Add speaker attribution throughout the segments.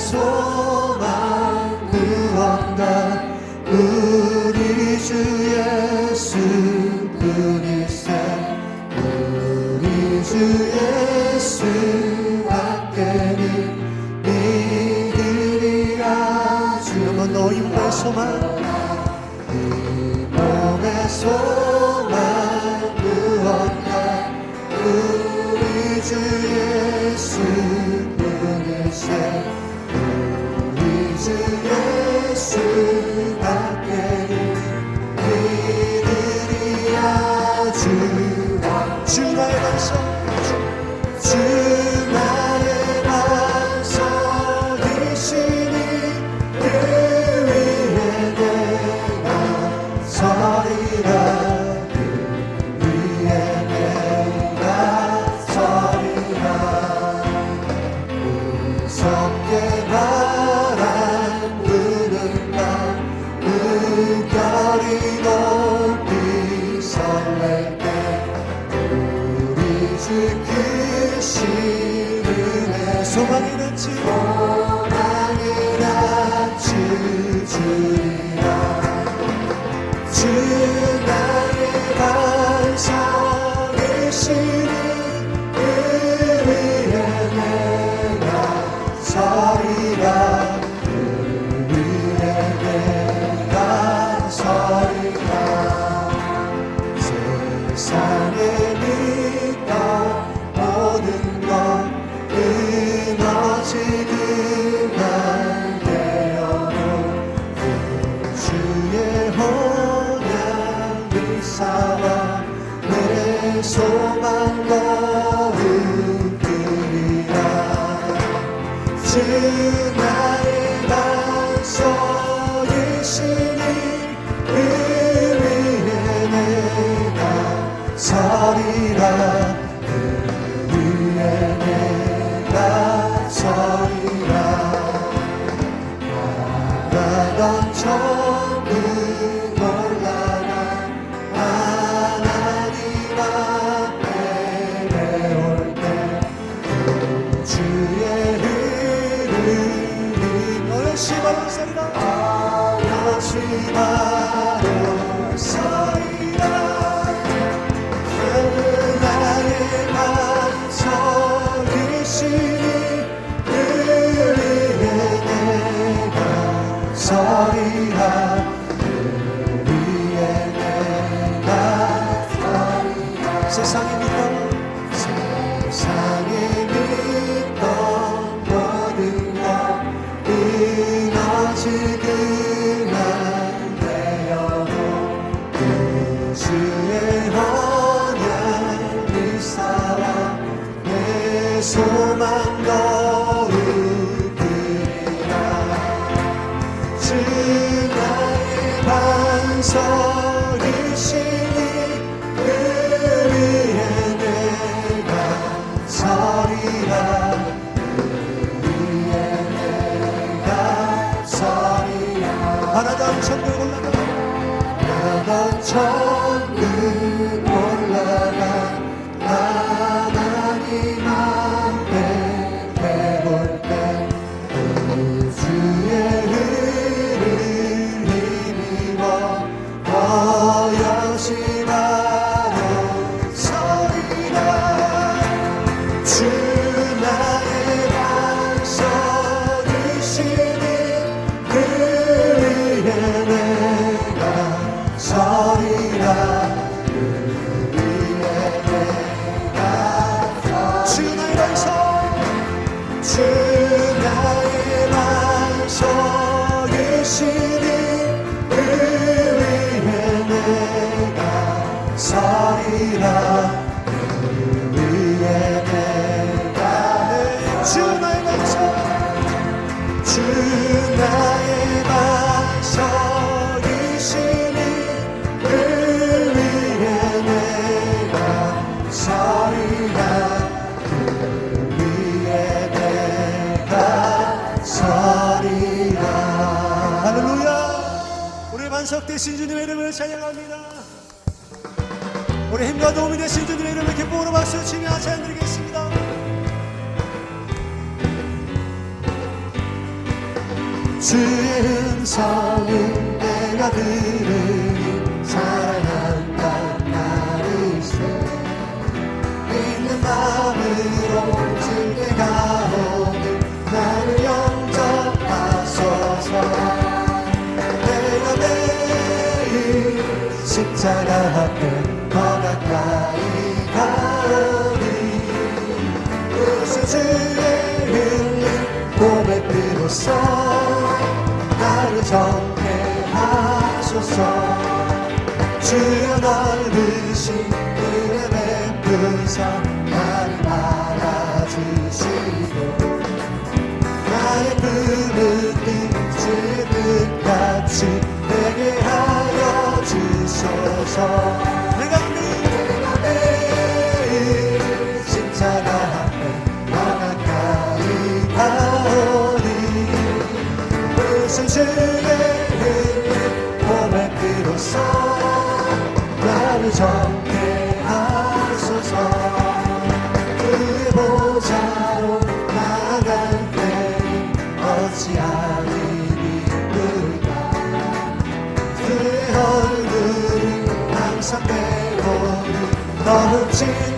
Speaker 1: 소망 구원가 우리 주 예수 그리스도 우리 주 예수 밖에는 믿으리라 주 한번 너희 몸의 소망 이 몸의 소망 무언가 우리 주 예수 바람 부는 밤 물결이 높이 설렐 때 우리 주 은혜 소망이 낫지 소망이 주리라 주 서리라 그 위에 내가 서리라. 나가던 천국 올라가 하나님 앞에 배울 때 주의 흐름이 어여시 바로 서리라 바로 서리라 소 반석 되신 주님의 이름을 찬양합니다. 우리 힘과 도움이 되신 주님의 이름을 기쁨으로 박수 치며 찬양드리겠습니다. 주의 음성을 내가 들으니 십자가 앞에 더 가까이 가오니 무슨 주의 흘린 고백으로써 나를 정케 하소서. 주여 넓으신 은혜 베푸사 나를 받아주시고 나의 뜻 주의 너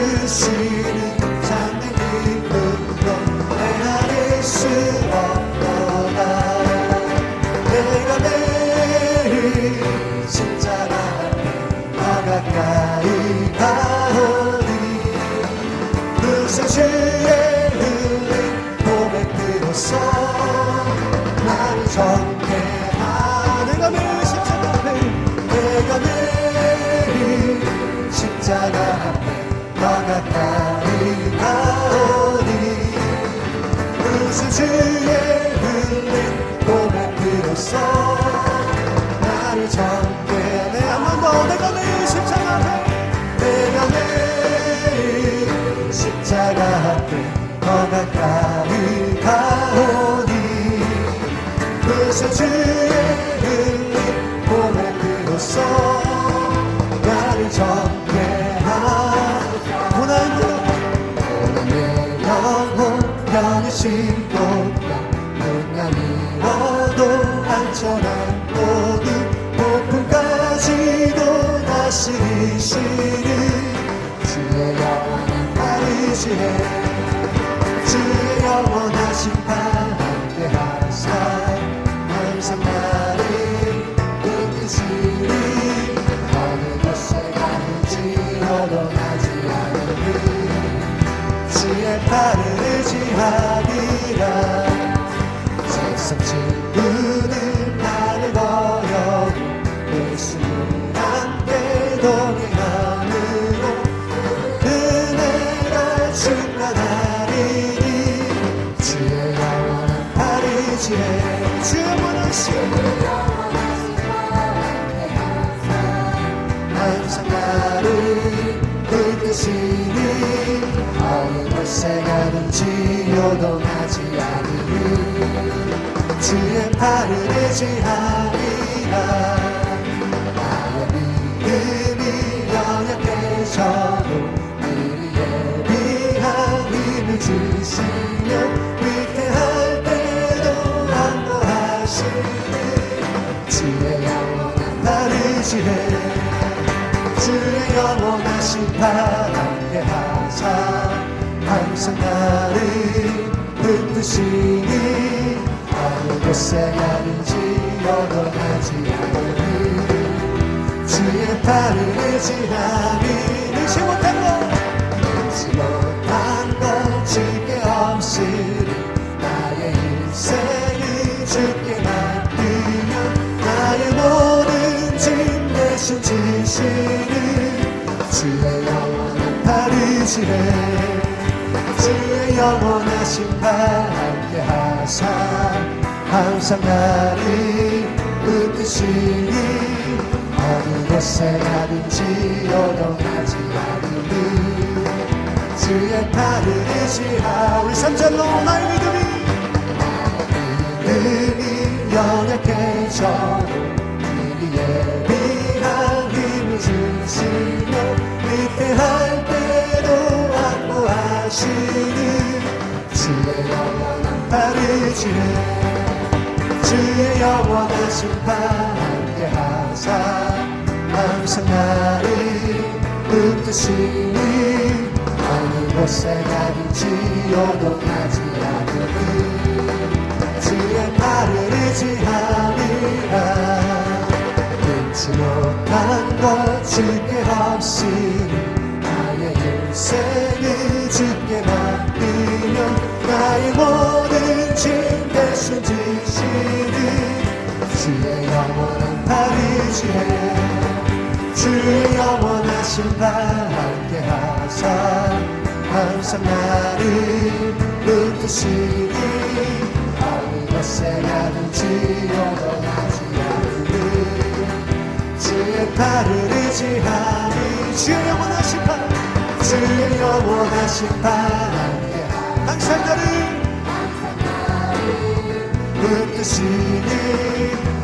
Speaker 1: 주시는 참된 기쁨도 헤아릴 수 없도다 내가 십자가 앞에 더 가까이 가오니 무슨 주의 흘린 고백으로써 나를 정케하 내가 매일 십자가 내가 매일 십자가 십자가 앞에 더 가까 이끄시니 어느 곳에 가든지 요동하지 않으니 주의 팔을 의지하리라 나의 믿음이 연약해져도 미리 예비한 힘을 주시며 위태할 때도 안보하시니 주의 영원한 팔을 지해 주의 영원하신 발 함께 하사. 항상 나를 붙드시니 어느 곳에 가든지 얻어가지 않으니 주의 팔을 의지하니 능치 못한 대신 지시는 주의 영원한 팔이시래 주의 영원하신 발 함께 하사 항상 나를 붙드시니 어느 곳에 가든지 요동하지 않으니 주의 의지하 우리 삼절로 나의 믿음이 믿음이 연약해져 힘을 주시며 위태할 때도 안보하시는 주의 영원한 팔을 지해 주의 영원하신 파 함께 하사 항상 나를 붙드시니 어느 곳에 가든지 요동하지 않으니 주의 팔을 의지하리라. 못 한것 주께 없으니 나의 인생을 주께 맡기며 나의 모든 짐 대신 지시니 주의 영원한 지해 주의 영원하신 바 함께 하사 항상 나를 붙드시니 곳에 가든지 요동하지 않으니 주의 팔을 의지하니 주의 영원하신 바 주의 영원하신 바 함께 항상 나를 붙드시니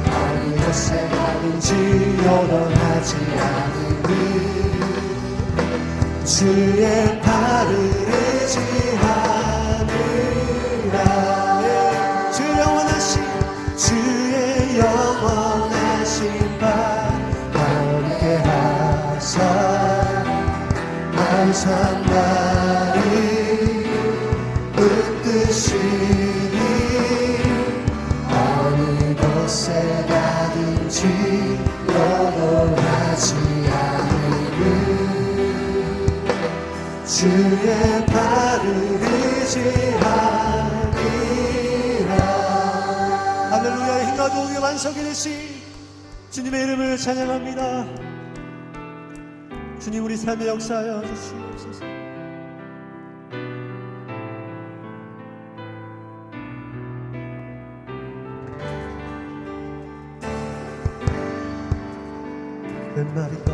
Speaker 1: 어느 곳에 가든지 요동하지 않으니 주의 팔을 의지하느 주의 발을 의지하니라. 할렐루야 힘과 도움이 완성이 되신 주님의 이름을 찬양합니다. 주님 우리 삶에 역사하여 주시옵소서 웬 말인가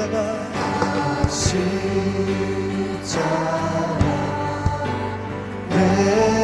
Speaker 1: 십자가 십자가 내